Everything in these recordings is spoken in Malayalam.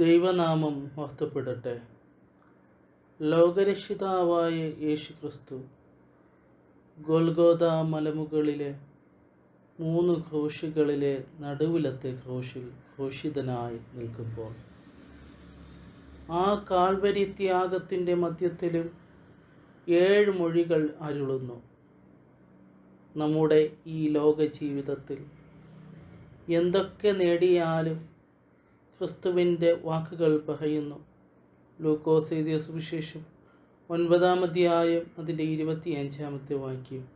ദൈവനാമം വാഴ്ത്തപ്പെടട്ടെ. ലോകരക്ഷിതാവായ യേശു ക്രിസ്തു ഗോൽഗോദ മലമുകളിലെ മൂന്ന് ക്രൂശുകളിലെ നടുവിലത്തെ ക്രൂശിൽ ഘോഷിതനായി നിൽക്കുമ്പോൾ ആ കാൽവരി ത്യാഗത്തിന്റെ മധ്യത്തിലും ഏഴ് മൊഴികൾ അരുളുന്നു. നമ്മുടെ ഈ ലോക ജീവിതത്തിൽ എന്തൊക്കെ നേടിയാലും ക്രിസ്തുവിന്റെ വാക്കുകൾ പറയുന്നു. ലൂക്കോസ് എഴുതിയ സുവിശേഷം ഒൻപതാം അധ്യായം അതിന്റെ ഇരുപത്തി അഞ്ചാമത്തെ വാക്യം.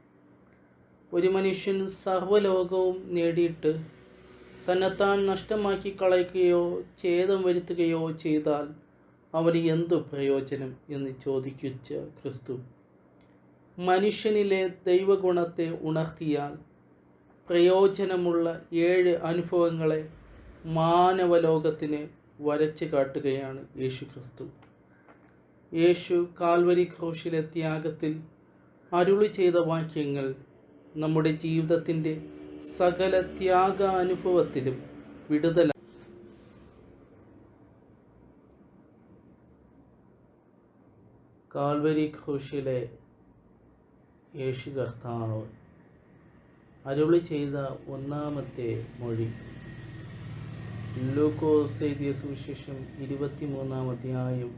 ഒരു മനുഷ്യൻ സർവലോകവും നേടിയിട്ട് തന്നെത്താൻ നഷ്ടമാക്കി കളയുകയോ ഛേദം വരുത്തുകയോ ചെയ്താൽ അവന് എന്തു പ്രയോജനം എന്ന് ചോദിക്കുച്ച ക്രിസ്തു. മനുഷ്യനിലെ ദൈവഗുണത്തെ ഉണർത്തിയാൽ പ്രയോജനമുള്ള ഏഴ് അനുഭവങ്ങളെ മാനവലോകത്തിന് വരച്ചു കാട്ടുകയാണ് യേശു ക്രിസ്തു യേശു കാൽവരി ക്രൂശിലെ ത്യാഗത്തിൽ അരുളി ചെയ്ത വാക്യങ്ങൾ നമ്മുടെ ജീവിതത്തിന്റെ സകല ത്യാഗ അനുഭവത്തിലും കാൽവരി ഘോഷിലെ യേശു കർത്താവ് അരുളി ചെയ്ത ഒന്നാമത്തെ മൊഴി. ലൂക്കോസ് എഴുതിയ സുവിശേഷം ഇരുപത്തിമൂന്നാം അധ്യായം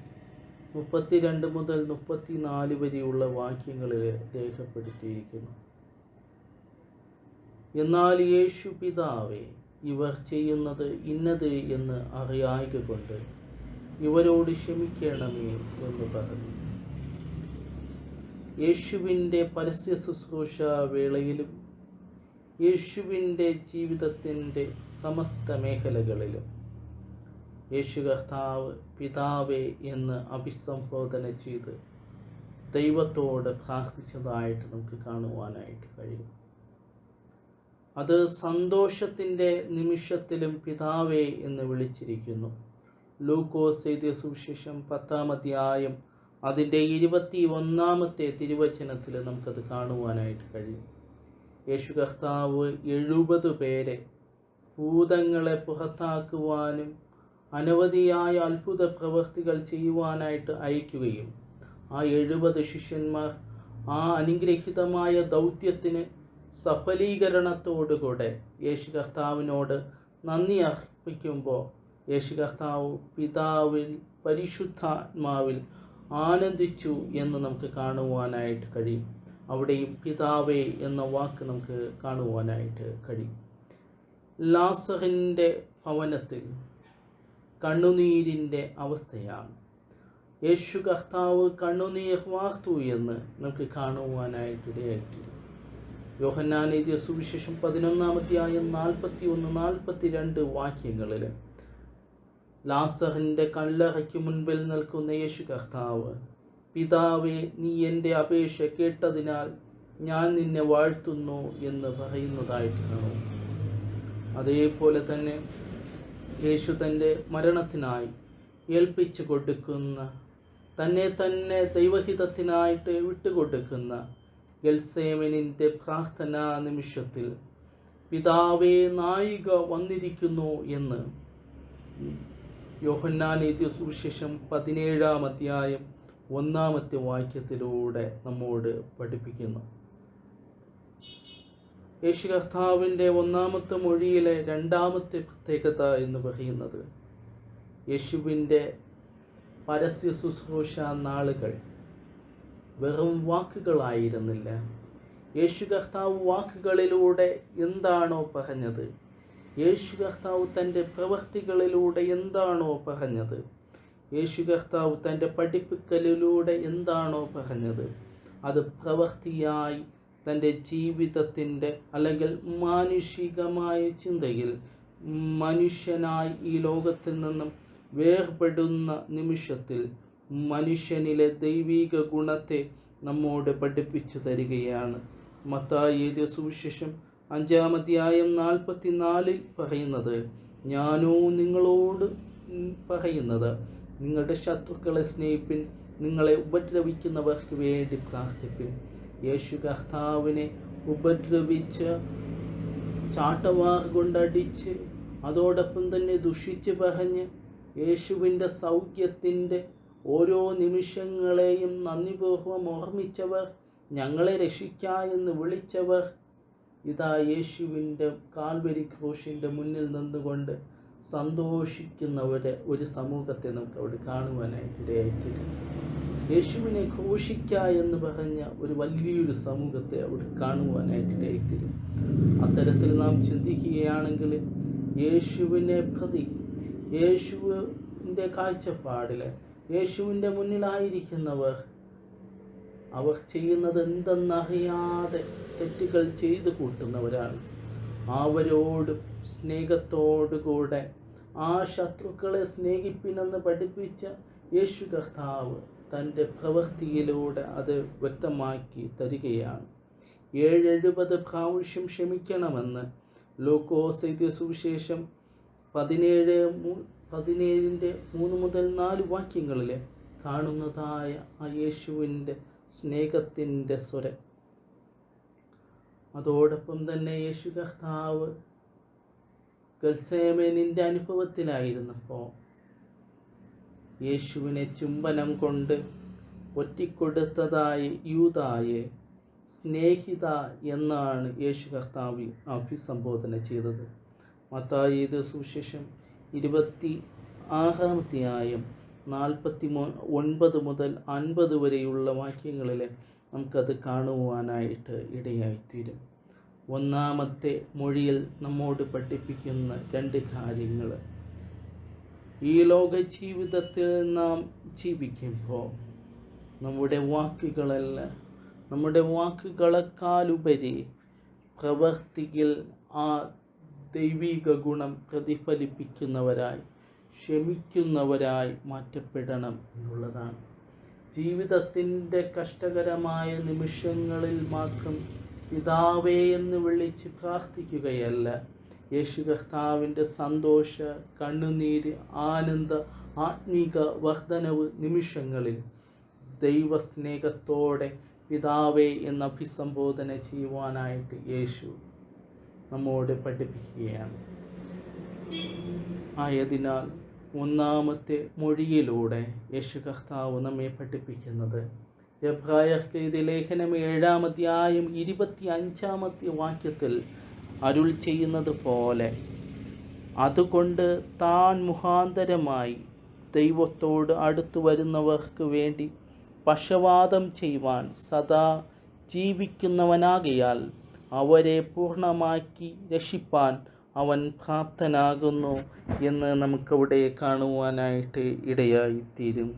മുപ്പത്തിരണ്ട് മുതൽ മുപ്പത്തിനാല് വരെയുള്ള വാക്യങ്ങളിൽ രേഖപ്പെടുത്തിയിരിക്കുന്നു. എന്നാൽ യേശു പിതാവെ ഇവർ ചെയ്യുന്നത് ഇന്നത് എന്ന് അറിയായക കൊണ്ട് ഇവരോട് ക്ഷമിക്കണമേ എന്ന് പറഞ്ഞു. യേശുവിന്റെ പരസ്യ ശുശ്രൂഷ വേളയിലും യേശുവിന്റെ ജീവിതത്തിന്റെ സമസ്ത മേഖലകളിലും യേശു കർത്താവ് പിതാവേ എന്ന് അഭിസംബോധന ചെയ്ത് ദൈവത്തോട് പ്രാർത്ഥിച്ചതായിട്ട് നമുക്ക് കാണുവാനായിട്ട് കഴിയും. അത് സന്തോഷത്തിന്റെ നിമിഷത്തിലും പിതാവേ എന്ന് വിളിച്ചിരിക്കുന്നു. ലൂക്കോസ് എഴുതിയ സുവിശേഷം പത്താം അധ്യായം അതിന്റെ ഇരുപത്തി ഒന്നാമത്തെ തിരുവചനത്തിൽ നമുക്കത് കാണുവാനായിട്ട് കഴിയും. യേശു കർത്താവ് എഴുപത് പേരെ ഭൂതങ്ങളെ പുറത്താക്കുവാനും അനവധിയായ അത്ഭുത പ്രവൃത്തികൾ ചെയ്യുവാനായിട്ട് അയക്കുകയും ആ എഴുപത് ശിഷ്യന്മാർ ആ അനുഗ്രഹിതമായ ദൗത്യത്തിന് സഫലീകരണത്തോടുകൂടെ യേശു കർത്താവിനോട് നന്ദി അർപ്പിക്കുമ്പോൾ യേശു കർത്താവ് പിതാവിൽ പരിശുദ്ധാത്മാവിൽ ആനന്ദിച്ചു എന്ന് നമുക്ക് കാണുവാനായിട്ട് കഴിയും. അവിടെയും പിതാവേ എന്ന വാക്ക് നമുക്ക് കാണുവാനായിട്ട് കഴിയും. ലാസറിന്റെ ഭവനത്തിൽ കണ്ണുനീരിന്റെ അവസ്ഥയാണ്. യേശു കർത്താവ് കണ്ണുനീർ വാർത്തു എന്ന് നമുക്ക് കാണുവാനായിട്ട് കാണുവാനായിട്ടിടയായിട്ടുണ്ട് യോഹന്നാനെഴുതിയ സുവിശേഷം പതിനൊന്നാം അധ്യായം നാൽപ്പത്തി ഒന്ന് നാൽപ്പത്തി രണ്ട് വാക്യങ്ങളിൽ ലാസറിന്റെ കല്ലറയ്ക്ക് മുൻപിൽ നിൽക്കുന്ന യേശു കർത്താവ് പിതാവേ നീ എന്റെ അപേക്ഷ കേട്ടതിനാൽ ഞാൻ നിന്നെ വാഴ്ത്തുന്നു എന്ന് പറയുന്നതായിട്ട് കാണും അതേപോലെ തന്നെ യേശു തന്റെ മരണത്തിനായി ഏൽപ്പിച്ചു കൊടുക്കുന്ന തന്നെ തന്നെ ദൈവഹിതത്തിനായിട്ട് വിട്ടുകൊടുക്കുന്ന ഗൽസേമനിന്റെ പ്രാർത്ഥനാ നിമിഷത്തിൽ പിതാവേ നായിക വന്നിരിക്കുന്നു എന്ന് യോഹന്നാനേതി സുവിശേഷം പതിനേഴാം അധ്യായം ഒന്നാമത്തെ വാക്യത്തിലൂടെ നമ്മോട് പഠിപ്പിക്കുന്നു. യേശു കർത്താവിന്റെ ഒന്നാമത്തെ മൊഴിയിലെ രണ്ടാമത്തെ പ്രത്യേകത എന്ന് പറയുന്നത് യേശുവിന്റെ പരസ്യ ശുശ്രൂഷ നാളുകൾ വെറും വാക്കുകളായിരുന്നില്ല. യേശു കർത്താവ് വാക്കുകളിലൂടെ എന്താണോ പറഞ്ഞത്? യേശു കർത്താവ് തന്റെ പ്രവൃത്തികളിലൂടെ എന്താണോ പറഞ്ഞത്? യേശു കർത്താവ് തന്റെ പഠിപ്പിക്കലിലൂടെ എന്താണോ പറഞ്ഞത് അത് പ്രവൃത്തിയായി തന്റെ ജീവിതത്തിന്റെ അല്ലെങ്കിൽ മാനുഷികമായ ചിന്തയിൽ മനുഷ്യനായി ഈ ലോകത്തിൽ നിന്നും വേർപെടുന്ന നിമിഷത്തിൽ മനുഷ്യനിലെ ദൈവിക ഗുണത്തെ നമ്മോട് പഠിപ്പിച്ചു തരികയാണ്. മത്തായ സുവിശേഷം അഞ്ചാമധ്യായം നാൽപ്പത്തി നാലിൽ പറയുന്നത് ഞാനോ നിങ്ങളോട് പറയുന്നത് നിങ്ങളുടെ ശത്രുക്കളെ സ്നേഹിപ്പിൻ നിങ്ങളെ ഉപദ്രവിക്കുന്നവർക്ക് വേണ്ടി പ്രാർത്ഥിപ്പിൻ. യേശു കർത്താവിനെ ഉപദ്രവിച്ച് ചാട്ടവാർ കൊണ്ടടിച്ച് അതോടൊപ്പം തന്നെ ദുഷിച്ച് പറഞ്ഞ് യേശുവിന്റെ സൗഖ്യത്തിന്റെ ഓരോ നിമിഷങ്ങളെയും നന്ദിപൂർവം ഓർമ്മിച്ചവർ ഞങ്ങളെ രക്ഷിക്ക എന്ന് വിളിച്ചവർ ഇതാ യേശുവിന്റെ കാൽവരി ക്രൂശിന്റെ മുന്നിൽ നിന്നുകൊണ്ട് സന്തോഷിക്കുന്നവരെ ഒരു സമൂഹത്തെ നമുക്ക് അവിടെ കാണുവാനായിട്ട് ഇടയായിത്തീരും. യേശുവിനെ ഘോഷിക്ക എന്ന് പറഞ്ഞ ഒരു വലിയൊരു സമൂഹത്തെ അവിടെ കാണുവാനായിട്ട് ഇടയായിത്തീരും. അത്തരത്തിൽ നാം ചിന്തിക്കുകയാണെങ്കിൽ യേശുവിനെ പ്രതി യേശുവിന്റെ കാഴ്ചപ്പാടിൽ യേശുവിന്റെ മുന്നിലായിരിക്കുന്നവർ അവർ ചെയ്യുന്നത് എന്തെന്നറിയാതെ തെറ്റുകൾ ചെയ്തു കൂട്ടുന്നവരാണ്. അവരോട് സ്നേഹത്തോടുകൂടെ ആ ശത്രുക്കളെ സ്നേഹിപ്പിനെന്ന് പഠിപ്പിച്ച യേശു കർത്താവ് തന്റെ പ്രവൃത്തിയിലൂടെ അത് വ്യക്തമാക്കി തരികയാണ്. ഏഴെഴുപത് പ്രാവശ്യം ക്ഷമിക്കണമെന്ന് ലോക്കോസ് എഴുതിയ സുവിശേഷം പതിനേഴ് പതിനേഴിന്റെ മൂന്ന് മുതൽ നാല് വാക്യങ്ങളിൽ കാണുന്നതായ ആ യേശുവിന്റെ സ്നേഹത്തിന്റെ സ്വരം. അതോടൊപ്പം തന്നെ യേശു കർത്താവ് ഗത്സേമേനിന്റെ അനുഭവത്തിലായിരുന്നപ്പോൾ യേശുവിനെ ചുംബനം കൊണ്ട് ഒറ്റിക്കൊടുത്തതായി യൂതായെ സ്നേഹിത എന്നാണ് യേശു കർത്താവ് അഭിസംബോധന ചെയ്തത്. മത്തായി സുശേഷം ഇരുപത്തി ആയം നാൽപ്പത്തി ഒൻപത് മുതൽ അൻപത് വരെയുള്ള വാക്യങ്ങളിൽ നമുക്കത് കാണുവാനായിട്ട് ഇടയായിത്തീരും. ഒന്നാമത്തെ മൊഴിയിൽ നമ്മോട് പഠിപ്പിക്കുന്ന രണ്ട് കാര്യങ്ങൾ. ഈ ലോക ജീവിതത്തിൽ നാം ജീവിക്കുമ്പോൾ നമ്മുടെ വാക്കുകളല്ല നമ്മുടെ വാക്കുകളെക്കാളുപരി പ്രവർത്തിയിൽ ആ ദൈവിക ഗുണം പ്രതിഫലിപ്പിക്കുന്നവരായി ക്ഷമിക്കുന്നവരായി മാറ്റപ്പെടണം എന്നുള്ളതാണ്. ജീവിതത്തിന്റെ കഷ്ടകരമായ നിമിഷങ്ങളിൽ മാത്രം പിതാവേ എന്ന് വിളിച്ച് പ്രാർത്ഥിക്കുകയല്ല. യേശു കർത്താവിന്റെ സന്തോഷ കണ്ണുനീര് ആനന്ദ ആത്മീക വർധനവ് നിമിഷങ്ങളിൽ ദൈവസ്നേഹത്തോടെ പിതാവേ എന്ന് അഭിസംബോധന ചെയ്യുവാനായിട്ട് യേശു നമ്മോട് പഠിപ്പിക്കുകയാണ്. ആയതിനാൽ ഒന്നാമത്തെ മൊഴിയിലൂടെ യേശു കർത്താവ് നമ്മെ പഠിപ്പിക്കുന്നത്. എബ്രായർക്ക് ലേഖനം ഏഴാമധ്യായം ഇരുപത്തി അഞ്ചാമത്തെ വാക്യത്തിൽ അരുൾ ചെയ്യുന്നത് പോലെ അതുകൊണ്ട് താൻ മുഖാന്തരമായി ദൈവത്തോട് അടുത്തു വരുന്നവർക്ക് വേണ്ടി പക്ഷവാദം ചെയ്യുവാൻ സദാ ജീവിക്കുന്നവനാകയാൽ അവരെ പൂർണമാക്കി രക്ഷിപ്പാൻ അവൻ പ്രാപ്തനാകുന്നു എന്ന് നമുക്കവിടെ കാണുവാനായിട്ട് ഇടയായിത്തീരും.